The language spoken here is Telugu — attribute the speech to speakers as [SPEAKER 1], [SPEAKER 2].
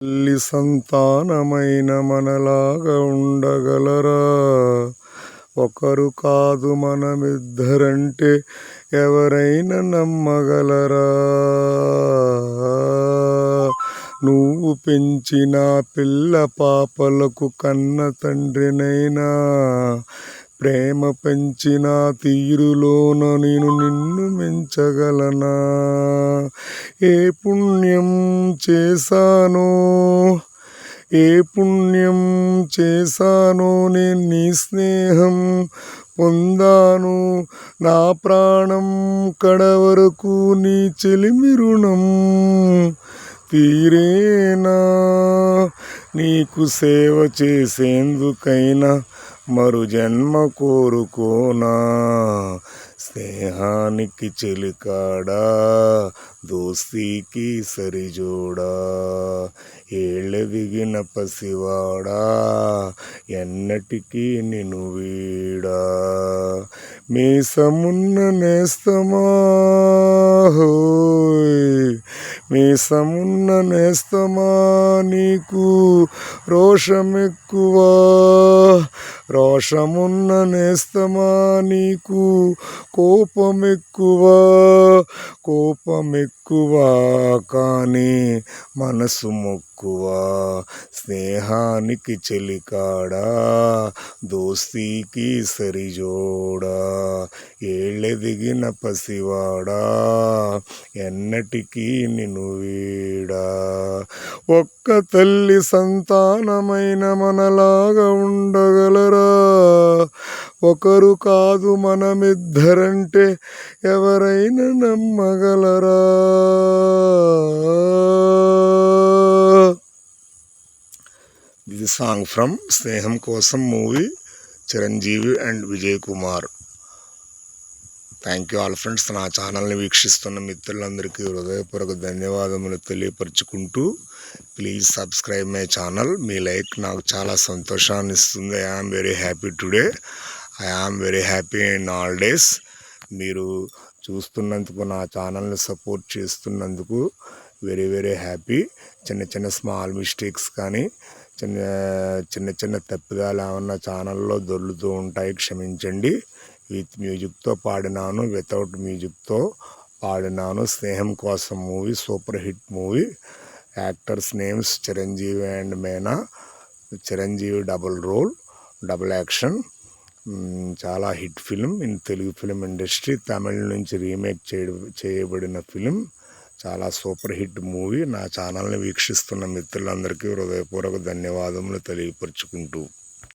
[SPEAKER 1] తల్లి సంతానమైన మనలాగా ఉండగలరా? ఒకరు కాదు మనమిద్దరంటే ఎవరైనా నమ్మగలరా? నువ్వు పెంచిన పిల్ల పాపలకు కన్న తండ్రినైనా ప్రేమ పెంచిన తీరులోన నేను నిన్ను మెంచగలనా? ఏ పుణ్యం చేశానో ఏ పుణ్యం చేశానో నేను నీ స్నేహం పొందాను. నా ప్రాణం కడవరకు నీ చెలిమి రుణం తీరేనా? నీకు సేవ చేసేందుకైనా మరు జన్మ కోరుకోనా. స్నేహానికి చెలికాడా. దోస్తీకి సరిజోడా. ఏళ్ళ దిగిన పసివాడా. ఎన్నటికీ నిన్ను వీడా. మీసమున్న నేస్తమా? మీ మీసమున్న నేస్తమా నీకు రోషమెక్కువ? రోషమున్న నేస్తమా నీకు కోపమెక్కువ? కోపమెక్కువ కానీ మనసు మొక్కువ. స్నేహానికి చెలికాడా? దోస్తీకి సరిజోడా? ఏళ్ళ దిగిన పసివాడా ఎన్నటికీ నిన్ను వీడా. ఒక్క తల్లి సంతానమైన మనలాగా ఉండగలరా? ఒకరు కాదు మనమిద్దరంటే ఎవరైనా నమ్మగలరా? ఇది song from Sneham Kosam movie Chiranjeevi and Vijay Kumar thank you all friends నా ఛానల్ని వీక్షిస్తున్న మిత్రులందరికీ హృదయపూర్వక ధన్యవాదములు తెలియపరుచుకుంటూ ప్లీజ్ సబ్స్క్రైబ్ మై ఛానల్ మీ లైక్ నాకు చాలా సంతోషాన్ని ఇస్తుంది. I am very happy today I am very happy in all days మీరు చూస్తున్నందుకు నా ఛానల్ని సపోర్ట్ చేస్తున్నందుకు వెరీ వెరీ హ్యాపీ చిన్న చిన్న స్మాల్ మిస్టేక్స్ కానీ చిన్న చిన్న చిన్న తప్పిదాలు ఏమన్నా ఛానల్లో దొర్లుతూ ఉంటాయి క్షమించండి. విత్ మ్యూజిక్తో పాడినాను వితౌట్ మ్యూజిక్తో పాడినాను. Sneham Kosam movie super hit movie. Actors names Chiranjeevi and Meena. Chiranjeevi double role double action. చాలా hit film. In Telugu film industry Tamil నుంచి రీమేక్ చేయ చేయబడిన ఫిలిం. చాలా సూపర్ హిట్ మూవీ. నా ఛానల్ని వీక్షిస్తున్న మిత్రులందరికీ హృదయపూర్వక ధన్యవాదములు తెలియపరుచుకుంటూ.